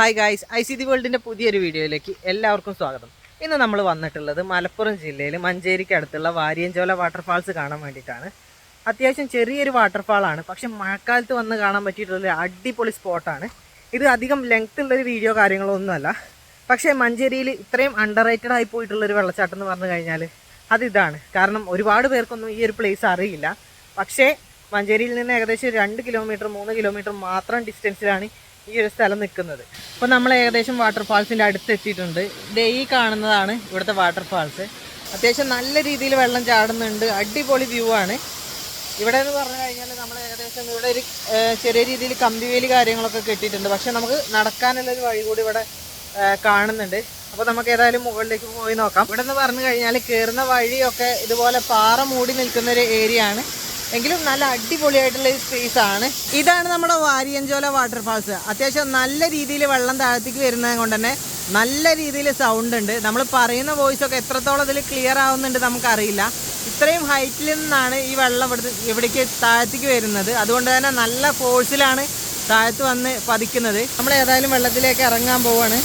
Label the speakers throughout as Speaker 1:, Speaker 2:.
Speaker 1: hi guys I see the വേൾഡിൻ്റെ പുതിയൊരു വീഡിയോയിലേക്ക് എല്ലാവർക്കും സ്വാഗതം ഇന്ന് നമ്മൾ വന്നിട്ടുള്ളത് മലപ്പുറം ജില്ലയിൽ മഞ്ചേരിക്ക് അടുത്തുള്ള വാരിയഞ്ചോല വാട്ടർഫാൾസ് കാണാൻ വേണ്ടിയിട്ടാണ് അത്യാവശ്യം ചെറിയൊരു വാട്ടർഫാളാണ് പക്ഷെ മഴക്കാലത്ത് വന്ന് കാണാൻ പറ്റിയിട്ടുള്ള അടിപൊളി സ്പോട്ടാണ് ഇത് അധികം ലെങ്ത് ഉള്ളൊരു വീഡിയോ കാര്യങ്ങളൊന്നുമല്ല പക്ഷേ മഞ്ചേരിയിൽ ഇത്രയും അണ്ടർ റേറ്റഡ് ആയി പോയിട്ടുള്ളൊരു വെള്ളച്ചാട്ടം എന്ന് പറഞ്ഞു കഴിഞ്ഞാൽ അതിതാണ് കാരണം ഒരുപാട് പേർക്കൊന്നും ഈ ഒരു പ്ലേസ് അറിയില്ല പക്ഷേ മഞ്ചേരിയിൽ നിന്ന് ഏകദേശം രണ്ട് കിലോമീറ്റർ മൂന്ന് കിലോമീറ്റർ മാത്രം ഡിസ്റ്റൻസിലാണ് ഈ ഒരു സ്ഥലം നിൽക്കുന്നത് അപ്പോൾ നമ്മൾ ഏകദേശം വാട്ടർഫാൾസിൻ്റെ അടുത്തെത്തിയിട്ടുണ്ട് ഡേ ഈ കാണുന്നതാണ് ഇവിടുത്തെ വാട്ടർഫാൾസ് അത്യാവശ്യം നല്ല രീതിയിൽ വെള്ളം ചാടുന്നുണ്ട് അടിപൊളി വ്യൂ ആണ് ഇവിടെ എന്ന് പറഞ്ഞു കഴിഞ്ഞാൽ നമ്മൾ ഏകദേശം ഇവിടെ ഒരു ചെറിയ രീതിയിൽ കമ്പിവേലി കാര്യങ്ങളൊക്കെ കെട്ടിയിട്ടുണ്ട് പക്ഷേ നമുക്ക് നടക്കാനുള്ള ഒരു വഴി കൂടി ഇവിടെ കാണുന്നുണ്ട് അപ്പോൾ നമുക്ക് ഏതായാലും മുകളിലേക്ക് പോയി നോക്കാം ഇവിടെ നിന്ന് പറഞ്ഞു കഴിഞ്ഞാൽ കയറുന്ന വഴിയൊക്കെ ഇതുപോലെ പാറ മൂടി നിൽക്കുന്ന ഒരു ഏരിയ ആണ് എങ്കിലും നല്ല അടിപൊളിയായിട്ടുള്ള ഒരു സ്പേസ് ആണ് ഇതാണ് നമ്മുടെ വാരിയഞ്ചോല വാട്ടർഫാൾസ് അത്യാവശ്യം നല്ല രീതിയിൽ വെള്ളം താഴത്തേക്ക് വരുന്നത് കൊണ്ട് തന്നെ നല്ല രീതിയിൽ സൗണ്ട് ഉണ്ട് നമ്മൾ പറയുന്ന വോയിസ് ഒക്കെ എത്രത്തോളം ഇതിൽ ക്ലിയർ ആവുന്നുണ്ട് നമുക്കറിയില്ല ഇത്രയും ഹൈറ്റിൽ നിന്നാണ് ഈ വെള്ളം ഇവിടുത്തെ ഇവിടേക്ക് താഴത്തേക്ക് വരുന്നത് അതുകൊണ്ട് തന്നെ നല്ല ഫോഴ്സിലാണ് താഴത്ത് വന്ന് പതിക്കുന്നത് നമ്മൾ ഏതായാലും വെള്ളത്തിലേക്ക് ഇറങ്ങാൻ പോവാണ്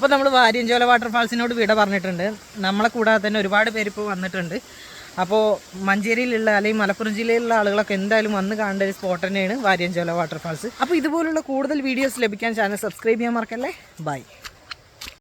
Speaker 1: അപ്പോൾ നമ്മൾ വാര്യഞ്ചോല വാട്ടർഫാൾസിനോട് വിട പറഞ്ഞിട്ടുണ്ട് നമ്മളെ കൂടാതെ തന്നെ ഒരുപാട് പേര് ഇപ്പോൾ വന്നിട്ടുണ്ട് അപ്പോൾ മഞ്ചേരിയിലുള്ള അല്ലെങ്കിൽ മലപ്പുറം ജില്ലയിലുള്ള ആളുകളൊക്കെ എന്തായാലും വന്ന് കാണേണ്ട ഒരു സ്പോട്ട് തന്നെയാണ് വാര്യഞ്ചോല വാട്ടർഫാൾസ് അപ്പോൾ ഇതുപോലുള്ള കൂടുതൽ വീഡിയോസ് ലഭിക്കാൻ ചാനൽ സബ്സ്ക്രൈബ് ചെയ്യാൻ മറക്കല്ലേ ബൈ